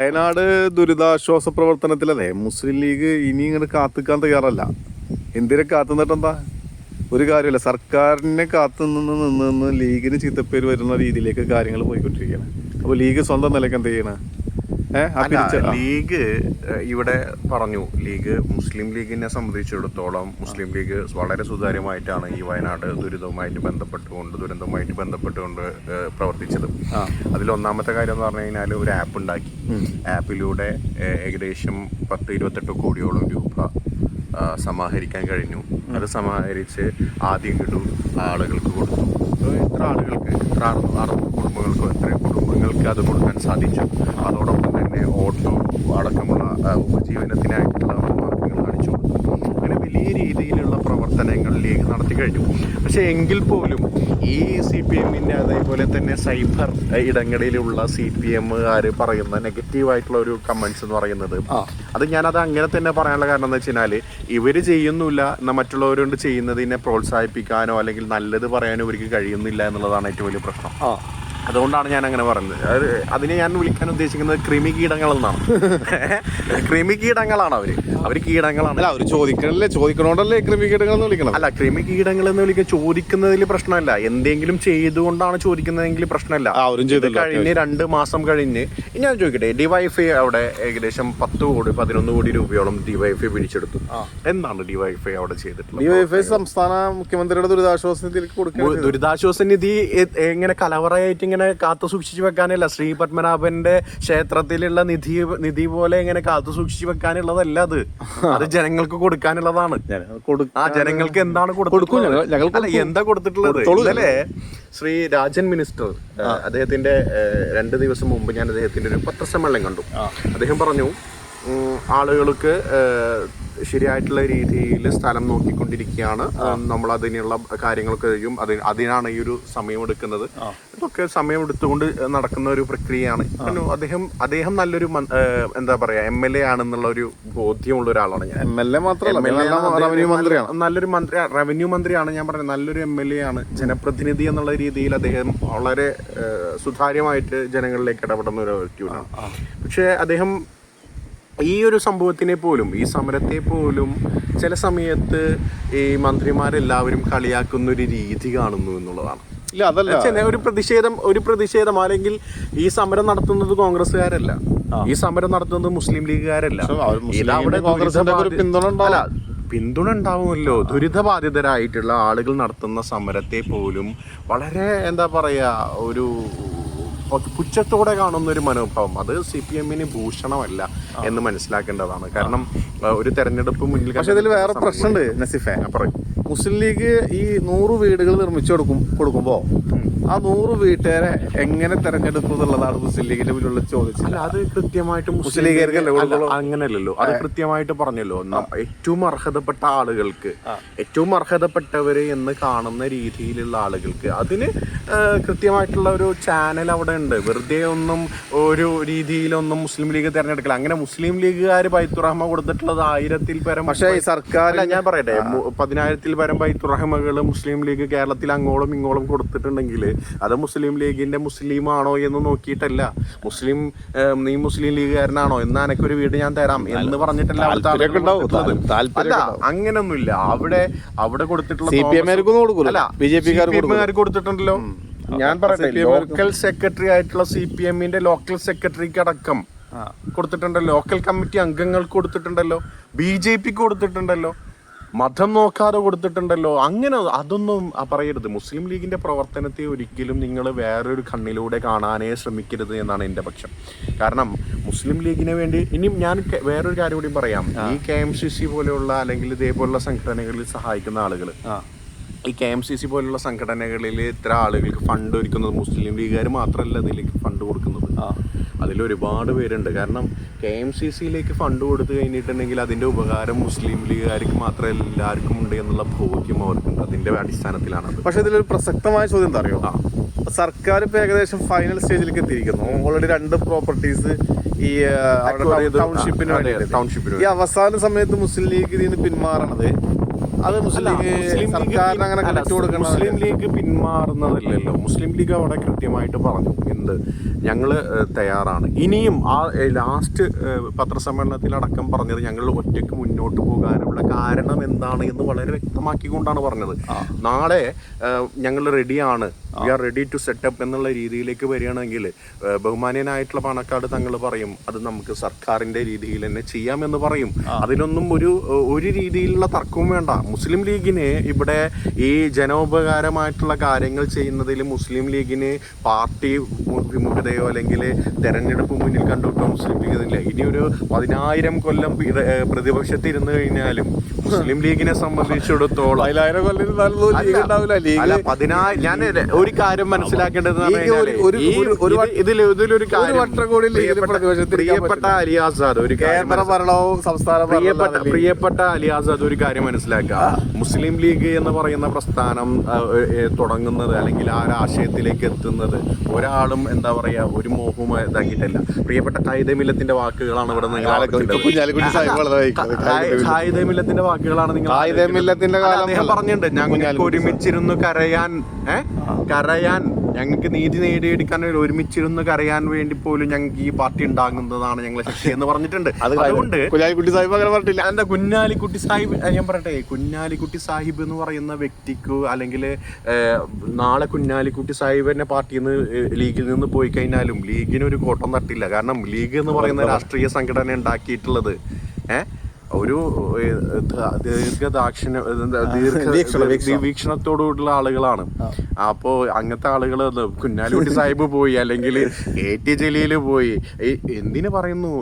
വയനാട് ദുരിതാശ്വാസ പ്രവർത്തനത്തിലല്ലേ? മുസ്ലിം ലീഗ് ഇനി ഇങ്ങനെ കാത്തുക്കാൻ തയ്യാറല്ല. എന്തിനെ കാത്തുന്നിട്ടെന്താ? ഒരു കാര്യമില്ല സർക്കാരിനെ കാത്തു നിന്ന് നിന്ന് നിന്ന് ലീഗിന് ചീത്തപ്പേര് വരുന്ന രീതിയിലേക്ക് കാര്യങ്ങൾ പോയിക്കൊണ്ടിരിക്കുകയാണ്. അപ്പോൾ ലീഗ് സ്വന്തം നിലയ്ക്ക് എന്ത് ചെയ്യണ? ലീഗ് ഇവിടെ പറഞ്ഞു. ലീഗ് മുസ്ലിം ലീഗിനെ സംബന്ധിച്ചിടത്തോളം മുസ്ലിം ലീഗ് വളരെ സുതാര്യമായിട്ടാണ് ഈ വയനാട് ദുരിതവുമായിട്ട് ബന്ധപ്പെട്ടുകൊണ്ട് ദുരന്തവുമായിട്ട് ബന്ധപ്പെട്ടുകൊണ്ട് പ്രവർത്തിച്ചത്. അതിൽ ഒന്നാമത്തെ കാര്യം എന്ന് പറഞ്ഞു കഴിഞ്ഞാൽ ഒരു ആപ്പ് ഉണ്ടാക്കി. ആപ്പിലൂടെ ഏകദേശം പത്ത് ഇരുപത്തെട്ട് കോടിയോളം രൂപ സമാഹരിക്കാൻ കഴിഞ്ഞു. അത് സമാഹരിച്ച് ആദ്യം കിട്ടും ആളുകൾക്ക് കൊടുത്തു. എത്ര ആളുകൾക്ക്? എത്ര അറു- അത് കൊടുക്കാൻ സാധിച്ചു. അതോടൊപ്പം തന്നെ ഓട്ടോ അടക്കമുള്ള ഉപജീവനത്തിനായിട്ടുള്ള മാർഗങ്ങൾ കാണിച്ചു അങ്ങനെ വലിയ രീതിയിലുള്ള പ്രവർത്തനങ്ങൾ ലീഗ് നടത്തി കഴിഞ്ഞു. പക്ഷേ എങ്കിൽ പോലും ഈ സി പി എമ്മിന്റെ അതേപോലെ തന്നെ സൈബർ ഇടങ്ങളിലുള്ള സി പി എമ്മുകാർ പറയുന്ന നെഗറ്റീവായിട്ടുള്ള ഒരു കമൻസ് എന്ന് പറയുന്നത്. അത് ഞാനത് അങ്ങനെ തന്നെ പറയാനുള്ള കാരണം എന്ന് വെച്ചാൽ ഇവർ ചെയ്യുന്നില്ല എന്നാൽ മറ്റുള്ളവരുകൊണ്ട് ചെയ്യുന്നതിനെ പ്രോത്സാഹിപ്പിക്കാനോ അല്ലെങ്കിൽ നല്ലത് പറയാനോ ഇവർക്ക് കഴിയുന്നില്ല എന്നുള്ളതാണ് ഏറ്റവും വലിയ പ്രശ്നം. അതുകൊണ്ടാണ് ഞാൻ അങ്ങനെ പറയുന്നത്. അത് അതിനെ ഞാൻ വിളിക്കാൻ ഉദ്ദേശിക്കുന്നത് കൃമി കീടങ്ങൾ എന്നാണ്. കൃമി കീടങ്ങളാണ് അവർ. അവർ കീടങ്ങളാണ്. അല്ല അവർ ചോദിക്കണല്ലേ? ചോദിക്കണോണ്ടല്ലേ കീടങ്ങൾ എന്ന് വിളിക്കണം അല്ല കൃമി കീടങ്ങൾ എന്ന് വിളിക്കാൻ ചോദിക്കുന്നതിൽ പ്രശ്നമല്ല. എന്തെങ്കിലും ചെയ്തുകൊണ്ടാണ് ചോദിക്കുന്നതെങ്കിൽ പ്രശ്നമല്ല. അവരും ചെയ്തു കഴിഞ്ഞ് രണ്ട് മാസം കഴിഞ്ഞ് ഞാൻ ചോദിക്കട്ടെ ഡിവൈഫൈ അവിടെ ഏകദേശം പത്ത് കോടി പതിനൊന്ന് കോടി രൂപയോളം ഡിവൈഫൈ പിടിച്ചെടുത്തു. എന്താണ് ഡിവൈഫൈ അവിടെ ചെയ്തിട്ടുള്ളത്? ഡിവൈഎഫ്ഐ സംസ്ഥാന മുഖ്യമന്ത്രിയുടെ ദുരിതാശ്വാസ നിധിയിലേക്ക് കൊടുക്കുക ദുരിതാശ്വാസ നിധി എങ്ങനെ കലവറയായിട്ട് ഇങ്ങനെ കാത്തു സൂക്ഷിച്ചു വെക്കാനല്ല. ശ്രീ പത്മനാഭന്റെ ക്ഷേത്രത്തിലുള്ള നിധി നിധി പോലെ ഇങ്ങനെ കാത്തു സൂക്ഷിച്ചു വെക്കാനുള്ളതല്ല അത്. അത് ജനങ്ങൾക്ക് കൊടുക്കാനുള്ളതാണ്. ആ ജനങ്ങൾക്ക് എന്താണ് കൊടുക്കും എന്താ കൊടുത്തിട്ടുള്ളത്? അല്ലേ ശ്രീ രാജൻ മിനിസ്റ്റർ അദ്ദേഹത്തിന്റെ രണ്ട് ദിവസം മുമ്പ് ഞാൻ അദ്ദേഹത്തിന്റെ ഒരു പത്രസമ്മേളനം കണ്ടു. അദ്ദേഹം പറഞ്ഞു ആളുകൾക്ക് ശരിയായിട്ടുള്ള രീതിയിൽ സ്ഥലം നോക്കിക്കൊണ്ടിരിക്കുകയാണ്. നമ്മൾ അതിനുള്ള കാര്യങ്ങളൊക്കെ ചെയ്യും. അത് അതിനാണ് ഈ ഒരു സമയമെടുക്കുന്നത്. ഇതൊക്കെ സമയമെടുത്തുകൊണ്ട് നടക്കുന്ന ഒരു പ്രക്രിയയാണ്. അദ്ദേഹം അദ്ദേഹം നല്ലൊരു എന്താ പറയാ എം എൽ എ ആണെന്നുള്ള ഒരു ബോധ്യമുള്ള ഒരാളാണ് ഞാൻ. എം എൽ എ മാത്രമല്ല നല്ലൊരു മന്ത്രി റവന്യൂ മന്ത്രിയാണ് ഞാൻ പറഞ്ഞത്. നല്ലൊരു എം എൽ എ ആണ്. ജനപ്രതിനിധി എന്നുള്ള രീതിയിൽ അദ്ദേഹം വളരെ സുതാര്യമായിട്ട് ജനങ്ങളിലേക്ക് ഇടപെടുന്ന ഒരു വ്യക്തിയാണ്. പക്ഷേ അദ്ദേഹം ഈ ഒരു സംഭവത്തിനെ പോലും ഈ സമരത്തെ പോലും ചില സമയത്ത് ഈ മന്ത്രിമാരെല്ലാവരും കളിയാക്കുന്ന ഒരു രീതി കാണുന്നു എന്നുള്ളതാണ്. ഇല്ല അതല്ല. ഒരു പ്രതിഷേധം ഒരു പ്രതിഷേധം അല്ലെങ്കിൽ ഈ സമരം നടത്തുന്നത് കോൺഗ്രസ്സുകാരല്ല. ഈ സമരം നടത്തുന്നത് മുസ്ലിം ലീഗുകാരല്ല. അവിടെ കോൺഗ്രസിന്റെ പിന്തുണ. അല്ല, പിന്തുണ ഉണ്ടാവുമല്ലോ. ദുരിതബാധിതരായിട്ടുള്ള ആളുകൾ നടത്തുന്ന സമരത്തെ പോലും വളരെ എന്താ പറയാ ഒരു പുച്ഛത്തോടെ കാണുന്ന ഒരു മനോഭാവം. അത് സി പി എമ്മിന് ഭൂഷണമല്ല എന്ന് മനസ്സിലാക്കേണ്ടതാണ്. കാരണം ഒരു തെരഞ്ഞെടുപ്പ് മുന്നിൽ പക്ഷേ ഇതിൽ വേറെ പ്രശ്നമുണ്ട് നസിഫെ. മുസ്ലിം ലീഗ് ഈ നൂറ് വീടുകൾ നിർമ്മിച്ചു കൊടുക്കും കൊടുക്കുമ്പോ ആ നൂറ് വീട്ടുകാരെ എങ്ങനെ തെരഞ്ഞെടുക്കും എന്നുള്ളതാണ് മുസ്ലിം ലീഗിന്റെ മുന്നിലുള്ള ചോദിച്ചത് അല്ല അത് കൃത്യമായിട്ട് മുസ്ലിം ലീഗുകാർക്കല്ലേ ലീഗ് അങ്ങനെയല്ലല്ലോ. അത് കൃത്യമായിട്ട് പറഞ്ഞല്ലോ. ഏറ്റവും അർഹതപ്പെട്ട ആളുകൾക്ക് ഏറ്റവും അർഹതപ്പെട്ടവര് എന്ന് കാണുന്ന രീതിയിലുള്ള ആളുകൾക്ക് അതിന് കൃത്യമായിട്ടുള്ള ഒരു ചാനൽ അവിടെ ഉണ്ട്. വെറുതെ ഒന്നും ഒരു രീതിയിലൊന്നും മുസ്ലിം ലീഗ് തെരഞ്ഞെടുക്കില്ല. അങ്ങനെ മുസ്ലിം ലീഗുകാർ ബൈത്തുറഹ്മ കൊടുത്തിട്ടുള്ളത് ആയിരത്തിൽ പരം പക്ഷേ ഈ സർക്കാർ ഞാൻ പറയട്ടെ. പതിനായിരത്തിൽ പരം ബൈത്തുറഹ്മകൾ മുസ്ലിം ലീഗ് കേരളത്തിൽ അങ്ങോളം ഇങ്ങോളം കൊടുത്തിട്ടുണ്ടെങ്കിൽ അത് മുസ്ലിം ലീഗിന്റെ മുസ്ലിം ആണോ എന്ന് നോക്കിയിട്ടല്ല. മുസ്ലിം നീ മുസ്ലിം ലീഗുകാരനാണോ എന്നാ എനക്കൊരു വീട് ഞാൻ തരാം എന്ന് പറഞ്ഞിട്ടല്ല അല്ല അങ്ങനൊന്നുമില്ല. അവിടെ അവിടെ കൊടുത്തിട്ടുള്ള അല്ല ബി ജെ പിക്കാർ കൊടുത്തിട്ടുണ്ടല്ലോ? ഞാൻ പറയട്ടെ ലോക്കൽ സെക്രട്ടറി ആയിട്ടുള്ള സി പി എമ്മിന്റെ ലോക്കൽ സെക്രട്ടറിക്ക് അടക്കം കൊടുത്തിട്ടുണ്ടല്ലോ. ലോക്കൽ കമ്മിറ്റി അംഗങ്ങൾക്ക് കൊടുത്തിട്ടുണ്ടല്ലോ. ബി ജെ പിക്ക് കൊടുത്തിട്ടുണ്ടല്ലോ. മതം നോക്കാതെ കൊടുത്തിട്ടുണ്ടല്ലോ. അങ്ങനെ അതൊന്നും പറയരുത്. മുസ്ലിം ലീഗിന്റെ പ്രവർത്തനത്തെ ഒരിക്കലും നിങ്ങൾ വേറൊരു കണ്ണിലൂടെ കാണാനേ ശ്രമിക്കരുത് എന്നാണ് എന്റെ പക്ഷം. കാരണം മുസ്ലിം ലീഗിന് വേണ്ടി ഇനി ഞാൻ വേറൊരു കാര്യം കൂടി പറയാം. ഈ കെ എം സി സി പോലെയുള്ള അല്ലെങ്കിൽ ഇതേപോലുള്ള സംഘടനകളിൽ സഹായിക്കുന്ന ആളുകൾ ഈ കെ എം സി സി പോലുള്ള സംഘടനകളിൽ ഇത്ര ആളുകൾക്ക് ഫണ്ട് ഒരുക്കുന്നത് മുസ്ലിം ലീഗുകാർ മാത്രമല്ല ഇതിലേക്ക് ഫണ്ട് കൊടുക്കുന്നത്. അതിൽ ഒരുപാട് പേരുണ്ട്. കാരണം കെ എം സി സിയിലേക്ക് ഫണ്ട് കൊടുത്തു കഴിഞ്ഞിട്ടുണ്ടെങ്കിൽ അതിന്റെ ഉപകാരം മുസ്ലിം ലീഗുകാർക്ക് മാത്രമേ എല്ലാവർക്കും ഉണ്ട് എന്നുള്ള ബോധ്യം അവർക്കുണ്ട്. അതിന്റെ അടിസ്ഥാനത്തിലാണ് പക്ഷേ ഇതിലൊരു പ്രസക്തമായ ചോദ്യം എന്താ അറിയോ? സർക്കാർ ഇപ്പോൾ ഏകദേശം ഫൈനൽ സ്റ്റേജിലേക്ക് എത്തിയിരിക്കുന്നു. ഓൾറെഡി രണ്ട് പ്രോപ്പർട്ടീസ് ഈ ടൗൺഷിപ്പിന് ടൗൺഷിപ്പിന് ഈ അവസാന സമയത്ത് മുസ്ലിം ലീഗ് ഇതിൽ നിന്ന് പിന്മാറണത്. അത് മുസ്ലിം ലീഗ് സർക്കാരിന് അങ്ങനെ മുസ്ലിം ലീഗ് പിന്മാറുന്നതല്ലല്ലോ. മുസ്ലിം ലീഗ് അവിടെ കൃത്യമായിട്ട് പറഞ്ഞു. എന്ത് ഞങ്ങൾ തയ്യാറാണ്. ഇനിയും ആ ലാസ്റ്റ് പത്രസമ്മേളനത്തിലടക്കം പറഞ്ഞത് ഞങ്ങൾ ഒറ്റയ്ക്ക് മുന്നോട്ട് പോകാനുള്ള കാരണം എന്താണ് എന്ന് വളരെ വ്യക്തമാക്കിക്കൊണ്ടാണ് പറഞ്ഞത്. നാളെ ഞങ്ങൾ റെഡിയാണ്. We are ready to set up എന്നുള്ള രീതിയിലേക്ക് വരികയാണെങ്കിൽ ബഹുമാനീയനായിട്ടുള്ള പണക്കാട് തങ്ങൾ പറയും അത് നമുക്ക് സർക്കാരിന്റെ രീതിയിൽ തന്നെ ചെയ്യാമെന്ന് പറയും. അതിനൊന്നും ഒരു ഒരു രീതിയിലുള്ള തർക്കവും വേണ്ട. മുസ്ലിം ലീഗിന് ഇവിടെ ഈ ജനോപകാരമായിട്ടുള്ള കാര്യങ്ങൾ ചെയ്യുന്നതിൽ മുസ്ലിം ലീഗിന് പാർട്ടി വിമുഖതയോ അല്ലെങ്കിൽ തെരഞ്ഞെടുപ്പ് മുന്നിൽ കണ്ടുകൊണ്ടോ സൂചിപ്പിക്കുന്നില്ല ഇനിയൊരു പതിനായിരം കൊല്ലം പ്രതിപക്ഷത്തിരുന്ന് കഴിഞ്ഞാലും മുസ്ലിം ലീഗിനെ സംബന്ധിച്ചിടത്തോളം പതിനായിരം കൊല്ലം ലീഗ് ഉണ്ടാവില്ല. അല്ല പതിനായിരം ഞാൻ ഒരു കാര്യം മനസ്സിലാക്കേണ്ടത് ഇതിലൊരു പ്രിയപ്പെട്ട- അലി ആസാദ് ഒരു കാര്യം കേന്ദ്ര ഭരണവും സംസ്ഥാന പ്രിയപ്പെട്ട ഭരണവും പ്രിയപ്പെട്ട അലി ആസാദ് ഒരു കാര്യം മനസ്സിലാക്കുക. മുസ്ലിം ലീഗ് എന്ന് പറയുന്ന പ്രസ്ഥാനം തുടങ്ങുന്നത് അല്ലെങ്കിൽ ആ ഒരു ആശയത്തിലേക്ക് എത്തുന്നത് ഒരാളും എന്താ പറയാ ഒരു മോഹവും ഇതാക്കിയിട്ടല്ല. പ്രിയപ്പെട്ട കായികമില്ലത്തിന്റെ വാക്കുകളാണ് ഇവിടെ നിങ്ങൾ ആവർത്തിച്ചത്. കുഞ്ഞാലിക്കുട്ടി വാക്കുകളാണ് നിങ്ങൾ അദ്ദേഹം പറഞ്ഞിട്ടുണ്ട് ഞങ്ങൾക്ക് ഒരുമിച്ചിരുന്ന് കരയാൻ ഏ? കരയാൻ ഞങ്ങൾക്ക് നീതി നേടിയെടുക്കാൻ ഒരുമിച്ചിരുന്നു കരയാൻ വേണ്ടി പോലും ഞങ്ങൾക്ക് ഈ പാർട്ടി ഉണ്ടാകുന്നതാണ് ഞങ്ങളെ ശക്തി എന്ന് പറഞ്ഞിട്ടുണ്ട്. അതുകൊണ്ട് കുഞ്ഞാലിക്കുട്ടി സാഹിബ് അങ്ങനെ പറഞ്ഞിട്ടില്ല. എന്താ കുഞ്ഞാലിക്കുട്ടി സാഹിബ് ഞാൻ പറയട്ടെ കുഞ്ഞാലിക്കുട്ടി സാഹിബ് എന്ന് പറയുന്ന വ്യക്തിക്ക് അല്ലെങ്കിൽ നാളെ കുഞ്ഞാലിക്കുട്ടി സാഹിബിന്റെ പാർട്ടിയിൽ നിന്ന് ലീഗിൽ നിന്ന് പോയി കഴിഞ്ഞാലും ലീഗിന് ഒരു കോട്ടം തട്ടില്ല. കാരണം ലീഗ് എന്ന് പറയുന്ന രാഷ്ട്രീയ സംഘടന ഉണ്ടാക്കിയിട്ടുള്ളത് ഏഹ് ഒരു ദീർഘദാക്ഷിണ ദീർഘ. വീക്ഷണത്തോടുള്ള ആളുകളാണ്. അപ്പോ അങ്ങനത്തെ ആളുകൾ കുഞ്ഞാലിക്കുട്ടി സാഹിബ് പോയി അല്ലെങ്കിൽ എ ടി ജലീൽ പോയി. എന്തിന് പറയുന്നു?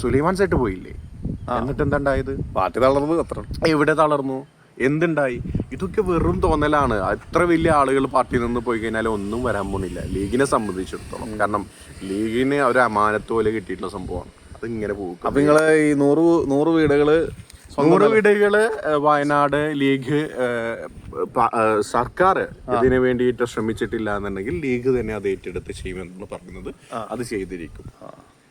സുലൈമാൻ സെറ്റ് പോയില്ലേ? എന്നിട്ട് എന്താ ഉണ്ടായത് പാർട്ടി തളർന്നു അത്ര എവിടെ തളർന്നു? എന്തുണ്ടായി? ഇതൊക്കെ വെറും തോന്നലാണ്. അത്ര വലിയ ആളുകൾ പാർട്ടിയിൽ നിന്ന് പോയി കഴിഞ്ഞാൽ ഒന്നും വരാൻ പോണില്ല ലീഗിനെ സംബന്ധിച്ചിടത്തോളം. കാരണം ലീഗിന് ഒരു അമാനത്തോലെ കിട്ടിയിട്ടുള്ള സംഭവമാണ്. ഇങ്ങനെ പോകും. അപ്പൊ നിങ്ങൾ ഈ നൂറ് നൂറ് വീടുകൾ നൂറ് വീടുകൾ വയനാട് ലീഗ് സർക്കാർ ഇതിനു വേണ്ടിയിട്ട് ശ്രമിച്ചിട്ടില്ല എന്നുണ്ടെങ്കിൽ ലീഗ് തന്നെ അത് ഏറ്റെടുത്ത് ചെയ്യുമെന്നാണ് പറയുന്നത് അത് ചെയ്തിരിക്കും.